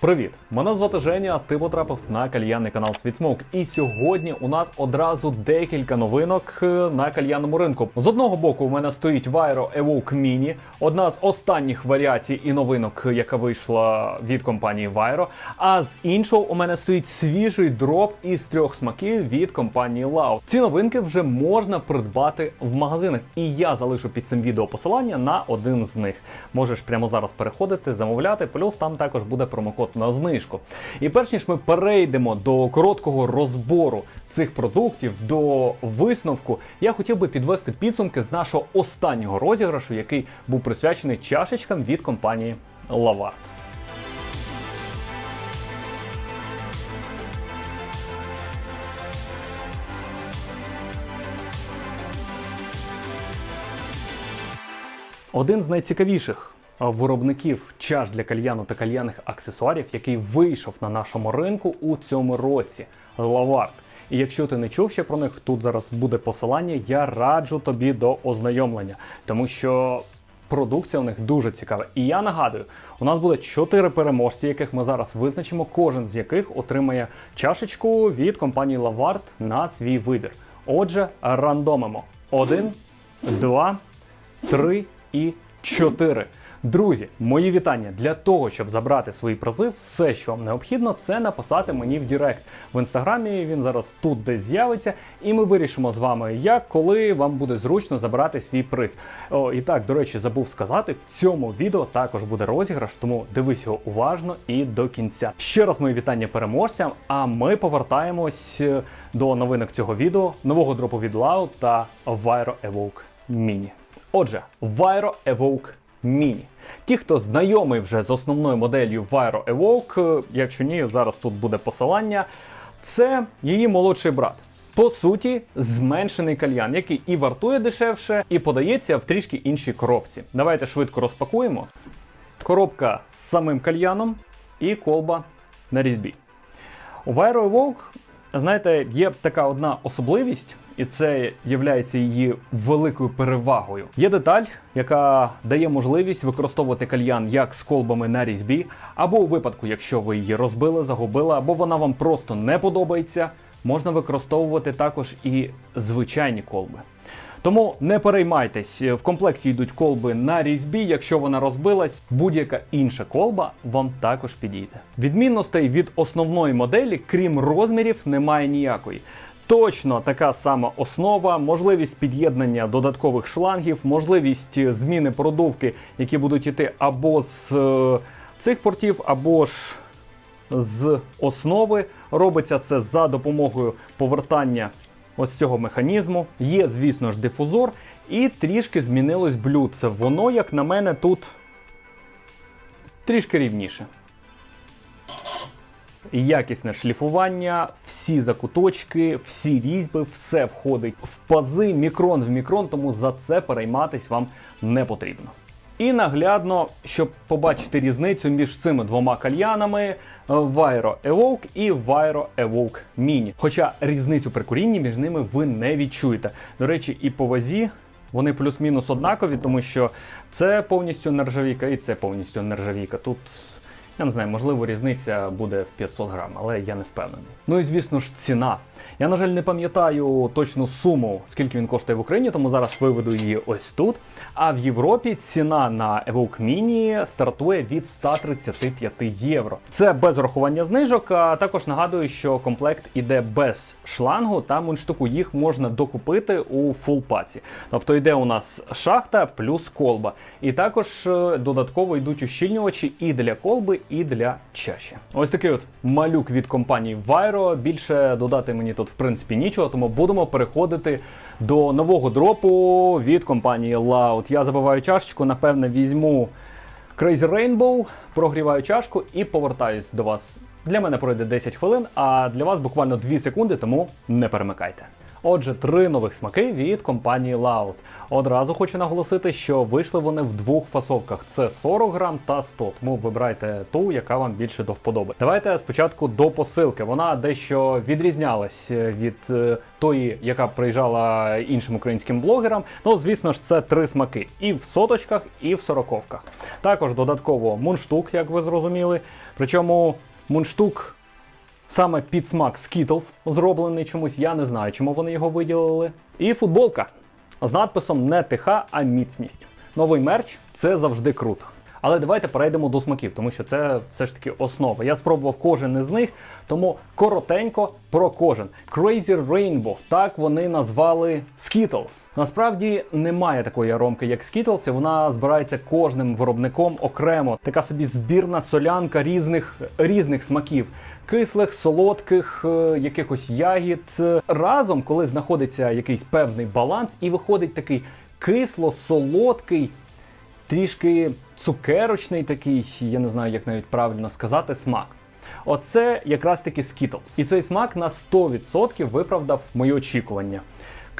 Привіт! Мене звати Женя, а ти потрапив на кальянний канал Світсмок. І сьогодні у нас одразу декілька новинок е, на кальянному ринку. З одного боку, у мене стоїть Vairo Evoke Mini, одна з останніх варіацій і новинок, яка вийшла від компанії Vairo. А з іншого у мене стоїть свіжий дроп із трьох смаків від компанії Lau. Ці новинки вже можна придбати в магазинах, і я залишу під цим відео посилання на один з них. Можеш прямо зараз переходити, замовляти, плюс там також буде промокод на знижку. І перш ніж ми перейдемо до короткого розбору цих продуктів, до висновку, я хотів би підвести підсумки з нашого останнього розіграшу, який був присвячений чашечкам від компанії Lavart. Один з найцікавіших виробників чаш для кальяну та кальянних аксесуарів, який вийшов на нашому ринку у цьому році Лавард. І якщо ти не чув ще про них, тут зараз буде посилання. Я раджу тобі до ознайомлення, тому що продукція у них дуже цікава. І я нагадую, у нас буде чотири переможці, яких ми зараз визначимо, кожен з яких отримає чашечку від компанії Лавард на свій вибір. Отже, рандомимо. Один, два, три і 4. Друзі, мої вітання для того, щоб забрати свої призи, все, що вам необхідно, це написати мені в Директ. В інстаграмі він зараз тут десь з'явиться, і ми вирішимо з вами, як коли вам буде зручно забрати свій приз. О, і так, до речі, забув сказати, в цьому відео також буде розіграш, тому дивись його уважно і до кінця. Ще раз мої вітання переможцям. А ми повертаємось е, до новинок цього відео, нового дропу від Loud та Viro Evoke Mini. Отже, Viro Evoke Mini. Ті, хто знайомий вже з основною моделлю Viro Evoke, е, якщо ні, зараз тут буде посилання, це її молодший брат. По суті, зменшений кальян, який і вартує дешевше, і подається в трішки іншій коробці. Давайте швидко розпакуємо. Коробка з самим кальяном і колба на різьбі. У Viro Evoke, знаєте, є така одна особливість, і це є її великою перевагою. Є деталь, яка дає можливість використовувати кальян як з колбами на різьбі, або у випадку, якщо ви її розбили, загубили, або вона вам просто не подобається, можна використовувати також і звичайні колби. Тому не переймайтесь, в комплекті йдуть колби на різьбі. Якщо вона розбилась, будь-яка інша колба вам також підійде. Відмінностей від основної моделі, крім розмірів, немає ніякої. Точно така сама основа, можливість під'єднання додаткових шлангів, можливість зміни продувки, які будуть йти або з е, цих портів, або ж з основи. Робиться це за допомогою повертання ось цього механізму. Є, звісно ж, дифузор, і трішки змінилось блюдце. Воно, як на мене, тут трішки рівніше. Якісне шліфування, всі закуточки, всі різьби, все входить в пази, мікрон в мікрон, тому за це перейматись вам не потрібно. І наглядно, щоб побачити різницю між цими двома кальянами Vairo Evoke і Vairo Evoke Mini. Хоча різницю при курінні між ними ви не відчуєте. До речі, і по вазі вони плюс-мінус однакові, тому що це повністю нержавійка і це повністю нержавійка. Тут я не знаю, можливо, різниця буде в 500 грам, але я не впевнений. Ну і звісно ж, ціна. Я, на жаль, не пам'ятаю точну суму, скільки він коштує в Україні, тому зараз виведу її ось тут. А в Європі ціна на Evoque Mini стартує від 135 євро. Це без рахування знижок. А також нагадую, що комплект іде без шлангу та мундштуку. Їх можна докупити у фулпаці. Тобто йде у нас шахта плюс колба. І також е, додатково йдуть ущільнювачі і для колби, і для чаші. Ось такий от малюк від компанії Vairo. Більше додати мені тут в принципі нічого, тому будемо переходити до нового дропу від компанії Loud. Я забиваю чашечку, напевне, візьму Crazy Rainbow, прогріваю чашку і повертаюсь до вас. Для мене пройде 10 хвилин, а для вас буквально 2 секунди, тому не перемикайте. Отже, три нових смаки від компанії Loud. Одразу хочу наголосити, що вийшли вони в двох фасовках: це 40 грам та 100. Тому вибирайте ту, яка вам більше до вподоби. Давайте спочатку до посилки. Вона дещо відрізнялась від е, тої, яка приїжджала іншим українським блогерам. Ну, звісно ж, це три смаки: і в соточках, і в сороковках. Також додатково мундштук, як ви зрозуміли. Причому мундштук. Саме під смак Skittles зроблений чомусь, я не знаю, чому вони його виділили. І футболка з надписом не тиха, а міцність. Новий мерч це завжди круто. Але давайте перейдемо до смаків, тому що це все ж таки основа. Я спробував кожен із них, тому коротенько про кожен. Crazy Rainbow, так вони назвали Skittles. Насправді немає такої аромки, як Skittles, і вона збирається кожним виробником окремо. Така собі збірна солянка різних, різних смаків. Кислих, солодких, е, якихось ягід. Разом, коли знаходиться якийсь певний баланс, і виходить такий кисло-солодкий, трішки цукерочний такий, я не знаю, як навіть правильно сказати, смак. Оце якраз таки Skittles. І цей смак на 100% виправдав мої очікування.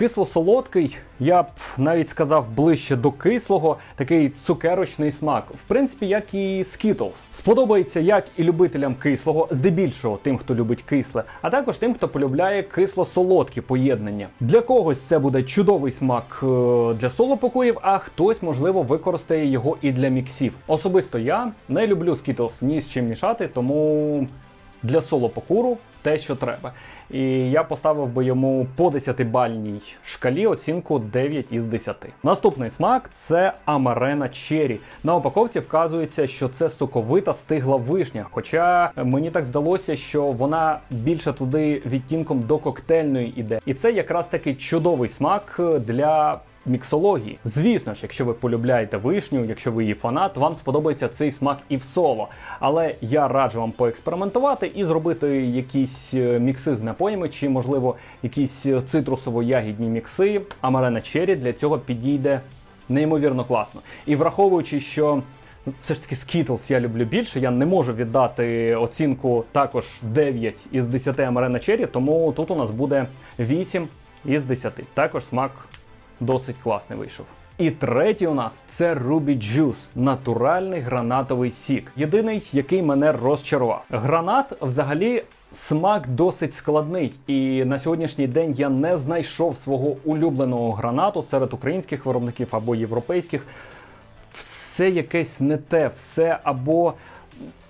Кисло-солодкий, я б навіть сказав ближче до кислого, такий цукерочний смак. В принципі, як і Skittles. Сподобається як і любителям кислого, здебільшого тим, хто любить кисле, а також тим, хто полюбляє кисло-солодкі поєднання. Для когось це буде чудовий смак е, для соло-покоїв, а хтось, можливо, використає його і для міксів. Особисто я не люблю Skittles ні з чим мішати, тому для соло-покуру те, що треба. І я поставив би йому по 10-бальній шкалі оцінку 9 із 10. Наступний смак це Амарена Черрі. На упаковці вказується, що це соковита стигла вишня. Хоча мені так здалося, що вона більше туди відтінком до коктейльної іде. І це якраз таки чудовий смак для міксології. Звісно ж, якщо ви полюбляєте вишню, якщо ви її фанат, вам сподобається цей смак і в соло. Але я раджу вам поекспериментувати і зробити якісь е, мікси з напоями, чи, можливо, якісь е, цитрусово-ягідні мікси. Амарена Черрі для цього підійде неймовірно класно. І враховуючи, що все ж таки Skittles я люблю більше. Я не можу віддати оцінку також 9 із 10 Амарена Черрі, тому тут у нас буде 8 із 10. Також смак досить класний вийшов. І третій у нас це Ruby Juice, натуральний гранатовий сік. Єдиний, який мене розчарував. Гранат взагалі. Смак досить складний, і на сьогоднішній день я не знайшов свого улюбленого гранату серед українських виробників або європейських. Все якесь не те, все або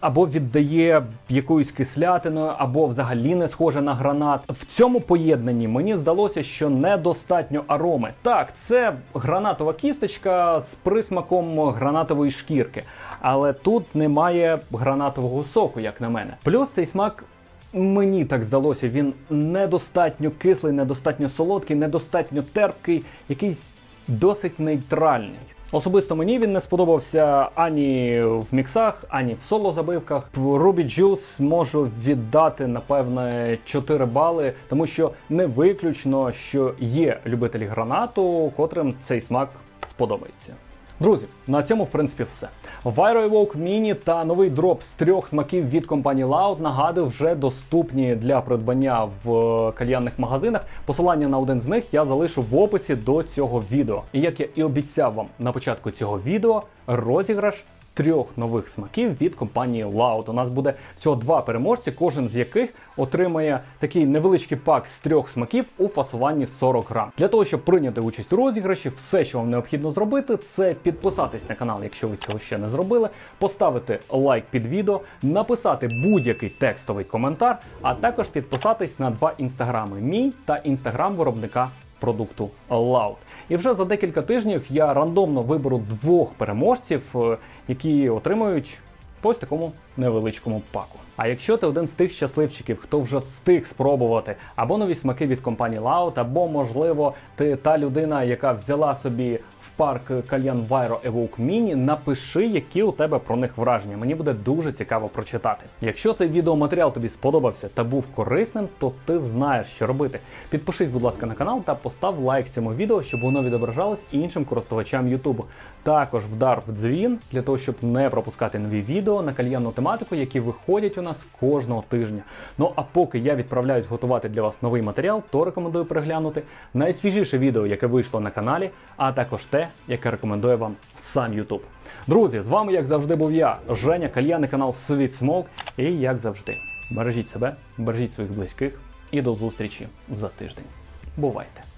або віддає якоюсь кислятиною, або взагалі не схоже на гранат. В цьому поєднанні мені здалося, що недостатньо ароми. Так, це гранатова кісточка з присмаком гранатової шкірки, але тут немає гранатового соку, як на мене. Плюс цей смак. Мені так здалося, він недостатньо кислий, недостатньо солодкий, недостатньо терпкий, якийсь досить нейтральний. Особисто мені він не сподобався ані в міксах, ані в соло-забивках. Ruby Juice можу віддати, напевне, 4 бали, тому що не виключно, що є любителі гранату, котрим цей смак сподобається. Друзі, на цьому в принципі все. Viro Evoke Mini та новий дроп з трьох смаків від компанії Loud, нагадую, вже доступні для придбання в е, кальянних магазинах. Посилання на один з них я залишу в описі до цього відео. І як я і обіцяв вам на початку цього відео, розіграш трьох нових смаків від компанії Loud. У нас буде всього два переможці, кожен з яких отримає такий невеличкий пак з трьох смаків у фасуванні 40 грам. Для того, щоб прийняти участь у розіграші, все, що вам необхідно зробити, це підписатись на канал, якщо ви цього ще не зробили, поставити лайк під відео, написати будь-який текстовий коментар, а також підписатись на два інстаграми: мій та інстаграм виробника продукту Loud. І вже за декілька тижнів я рандомно виберу двох переможців, е, які отримують по ось такому невеличкому паку. А якщо ти один з тих щасливчиків, хто вже встиг спробувати або нові смаки від компанії Loud, або, можливо, ти та людина, яка взяла собі в парк кальян Viro Evoke Mini, напиши, які у тебе про них враження. Мені буде дуже цікаво прочитати. Якщо цей відеоматеріал тобі сподобався та був корисним, то ти знаєш, що робити. Підпишись, будь ласка, на канал та постав лайк цьому відео, щоб воно відображалось іншим користувачам YouTube. Також вдар в дзвін для того, щоб не пропускати нові відео на кальянну тематику тематику, які виходять у нас кожного тижня. Ну а поки я відправляюсь готувати для вас новий матеріал, то рекомендую переглянути найсвіжіше відео, яке вийшло на каналі, а також те, яке рекомендує вам сам YouTube. Друзі, з вами, як завжди, був я, Женя, кальяний канал Світ Смок. І як завжди, бережіть себе, бережіть своїх близьких і до зустрічі за тиждень. Бувайте!